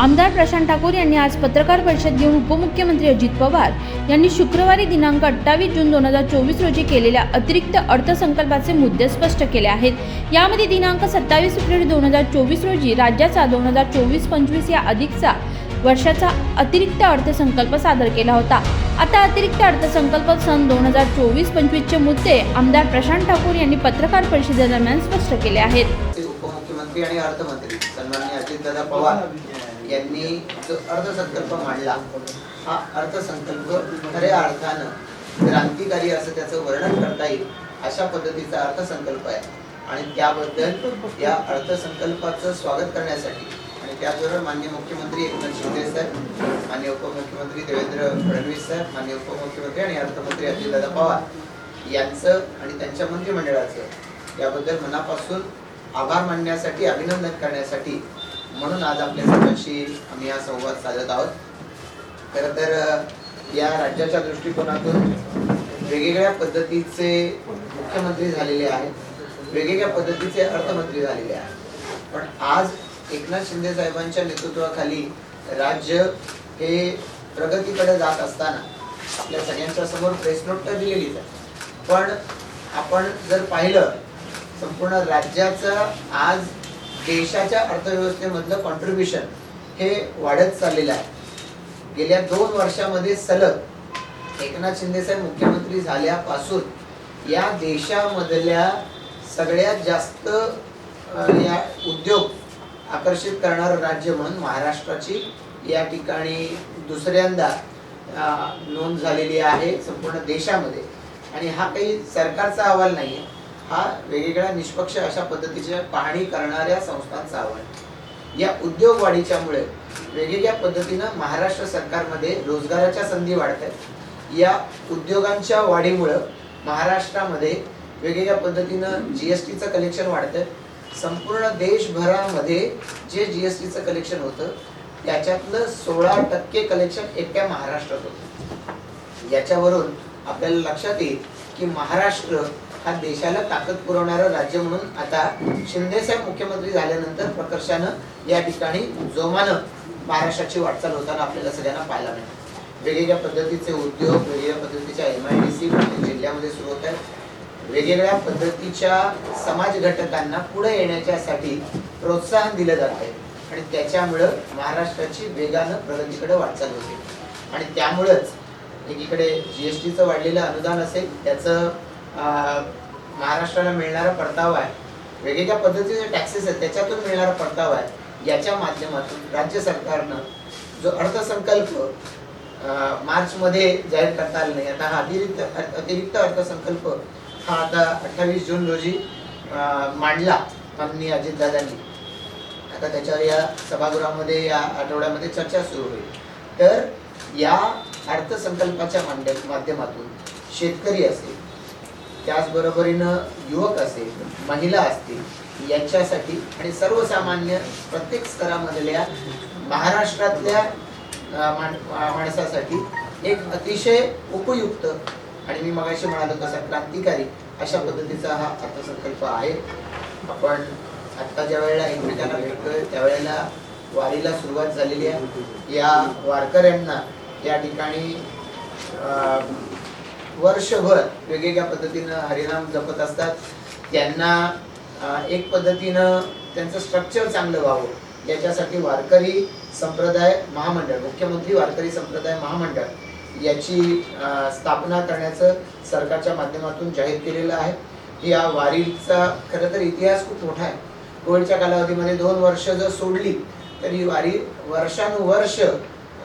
आमदार प्रशांत ठाकूर यांनी आज पत्रकार परिषद घेऊन उपमुख्यमंत्री अजित पवार यांनी शुक्रवारी दिनांक अठ्ठावीस जून दोन हजार चोवीस रोजी केलेल्या अतिरिक्त अर्थसंकल्पाचे मुद्दे स्पष्ट केले आहेत. यामध्ये दिनांक सत्तावीस फेब्रुवारी दोन हजार चोवीस रोजी राज्याचा दोन हजार चोवीस पंचवीस या अधिकचा वर्षाचा अतिरिक्त अर्थसंकल्प सादर केला होता. आता अतिरिक्त अर्थसंकल्प सन दोन हजार चोवीस पंचवीसचे मुद्दे आमदार प्रशांत ठाकूर यांनी पत्रकार परिषदेदरम्यान स्पष्ट केले आहेत. उपमुख्यमंत्री आणि अर्थमंत्री सन्माननीय अजितदादा पवार यांनी जो अर्थसंकल्प मांडला हा अर्थसंकल्प खऱ्या अर्थानं क्रांतिकारी असं त्याचं वर्णन करता येईल अशा पद्धतीचा अर्थसंकल्प आहे. आणि त्याबद्दल या अर्थसंकल्पाचं स्वागत करण्यासाठी आणि त्याचबरोबर मान्य मुख्यमंत्री एकनाथ शिंदे साहेब मान्य उपमुख्यमंत्री देवेंद्र फडणवीस साहेब मान्य उपमुख्यमंत्री आणि अर्थमंत्री अजितदादा पवार यांचं आणि त्यांच्या मंत्रिमंडळाचं याबद्दल मनापासून आभार मानण्यासाठी अभिनंदन करण्यासाठी म्हणून आज आपल्या सर्वांशी आम्ही हा संवाद साधत आहोत. खरं तर या राज्याच्या दृष्टिकोनातून वेगवेगळ्या पद्धतीचे मुख्यमंत्री झालेले आहेत. वेगवेगळ्या पद्धतीचे अर्थमंत्री झालेले आहेत. पण आज एकनाथ शिंदे साहेबांच्या नेतृत्वाखाली राज्य हे प्रगतीकडे जात असताना आपल्या सगळ्यांच्या समोर प्रेस नोट तर दिलेलीच आहे. पण आपण जर पाहिलं संपूर्ण राज्याचं आज देशाच्या अर्थव्यवस्थेमधलं कॉन्ट्रीब्युशन हे वाढत चाललेलं आहे. गेल्या दोन वर्षामध्ये सलग एकनाथ शिंदे साहेब मुख्यमंत्री झाल्यापासून या देशामधल्या सगळ्यात जास्त या उद्योग आकर्षित करणारं राज्य म्हणून महाराष्ट्राची या ठिकाणी दुसऱ्यांदा नोंद झालेली आहे संपूर्ण देशामध्ये. आणि हा काही सरकारचा अहवाल नाही आहे हा वेगवेगळ्या निष्पक्ष अशा पद्धतीच्या पाहणी करणाऱ्या संस्थांचा आवड आहे. या उद्योग वाढीच्यामुळे वेगवेगळ्या पद्धतीनं महाराष्ट्र सरकारमध्ये रोजगाराच्या संधी वाढत आहेत या उद्योगांच्या वाढीमुळं महाराष्ट्रामध्ये वेगवेगळ्या पद्धतीनं जी एस टीचं कलेक्शन वाढतं संपूर्ण देशभरामध्ये जे जी एस टीचं कलेक्शन होतं त्याच्यातलं सोळा टक्के कलेक्शन एकट्या महाराष्ट्रात होतं. याच्यावरून आपल्याला लक्षात येईल की महाराष्ट्र हा देशाला ताकद पुरवणारं राज्य म्हणून आता शिंदेसाहेब मुख्यमंत्री झाल्यानंतर प्रकर्षानं या ठिकाणी जोमानं महाराष्ट्राची वाटचाल होताना आपल्याला सगळ्यांना पाहायला मिळेल वेगवेगळ्या पद्धतीचे उद्योग वेगवेगळ्या पद्धतीच्या एम आय डी सी जिल्ह्यामध्ये सुरू होत आहेत. वेगवेगळ्या पद्धतीच्या समाज घटकांना पुढे येण्याच्यासाठी प्रोत्साहन दिलं जात आहे. आणि त्याच्यामुळं महाराष्ट्राची वेगानं प्रगतीकडे वाटचाल होते. आणि त्यामुळंच एकीकडे जी एस टीचं वाढलेलं अनुदान असेल त्याचं महाराष्ट्राला मिळणारा परतावा आहे. वेगवेगळ्या पद्धतीचे टॅक्सेस आहेत त्याच्यातून मिळणारा परतावा आहे. याच्या माध्यमातून राज्य सरकारनं जो अर्थसंकल्प मार्चमध्ये जाहीर करता आला नाही आता हा अतिरिक्त अतिरिक्त अर्थसंकल्प हा आता अठ्ठावीस जून रोजी मांडला माननीय अजितदादांनी. आता त्याच्यावर या सभागृहामध्ये या आठवड्यामध्ये चर्चा सुरू होईल. तर या अर्थसंकल्पाच्या मांड माध्यमातून शेतकरी असेल त्याचबरोबरीनं युवक असेल महिला असतील यांच्यासाठी आणि सर्वसामान्य प्रत्येक स्तरामधल्या महाराष्ट्रातल्या माण- माणसासाठी एक अतिशय उपयुक्त आणि मी मगाशी म्हणालो तसा क्रांतिकारी अशा पद्धतीचा हा अर्थसंकल्प आहे. आपण आत्ता ज्या वेळेला एकमेकांना भेटतोय त्यावेळेला वारीला सुरुवात झालेली आहे. या वारकऱ्यांना या ठिकाणी वर्षभर वेगवेगळ्या पद्धतीनं हरिनाम जपत असतात. त्यांना एक पद्धतीनं त्यांचं स्ट्रक्चर चांगलं व्हावं. याच्यासाठी वारकरी संप्रदाय महामंडळ मुख्यमंत्री वारकरी संप्रदाय महामंडळ याची स्थापना करण्याचं सरकारच्या माध्यमातून जाहीर केलेलं आहे. या वारीचा खरं तर इतिहास खूप मोठा आहे. कोविडच्या कालावधीमध्ये दोन वर्ष जर सोडली तर ही वारी वर्षानुवर्ष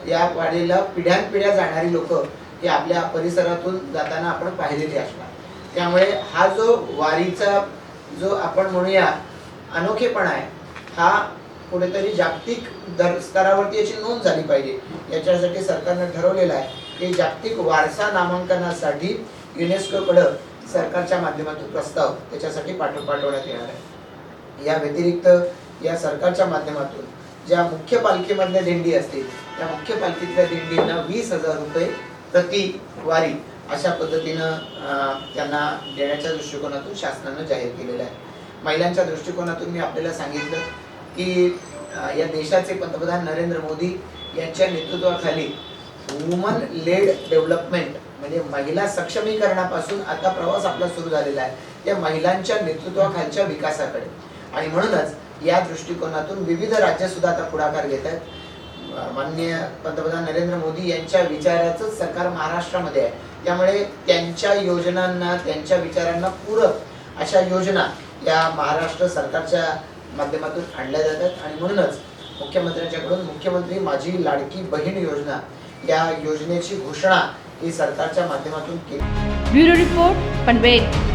या वारीला पिढ्यानपिढ्या जाणारी लोक ती आपल्या परिसरातून जाताना आपण पाहिलेली असणार. त्यामुळे हा जो वारीचा जो आपण म्हणूया अनोखेपणा आहे हा कुठेतरी जागतिक दर स्तरावरती याची नोंद झाली पाहिजे. याच्यासाठी सरकारनं ठरवलेलं आहे की जागतिक वारसा नामांकनासाठी युनेस्कोकडं सरकारच्या माध्यमातून प्रस्ताव त्याच्यासाठी पाठव पाठवण्यात येणार आहे. या व्यतिरिक्त या सरकारच्या माध्यमातून ज्या मुख्य पालखीमधल्या दिंडी असतील त्या मुख्य पालखीतल्या दिंडींना वीस हजार रुपये प्रति वारी अशा पद्धतीनं त्यांना देण्याच्या दृष्टिकोनातून शासनानं जाहीर केलेलं आहे. महिलांच्या दृष्टिकोनातून मी आपल्याला सांगितलं की या देशाचे पंतप्रधान नरेंद्र मोदी यांच्या नेतृत्वाखाली वुमन लेड डेव्हलपमेंट म्हणजे महिला सक्षमीकरणापासून आता प्रवास आपला सुरू झालेला आहे या महिलांच्या नेतृत्वाखालच्या विकासाकडे. आणि म्हणूनच या दृष्टिकोनातून विविध राज्य सुद्धा आता पुढाकार घेत आहेत. माननीय पंतप्रधान नरेंद्र मोदी यांच्या विचाराचं सरकार महाराष्ट्रामध्ये आहे. त्यामुळे त्यांच्या योजनांना त्यांच्या विचारांना पूरक अशा योजना या महाराष्ट्र सरकारच्या माध्यमातून आणल्या जातात. आणि म्हणूनच मुख्यमंत्र्यांच्याकडून मुख्यमंत्री माझी लाडकी बहीण योजना या योजनेची घोषणा ही सरकारच्या माध्यमातून केली. Bureau report Panvel.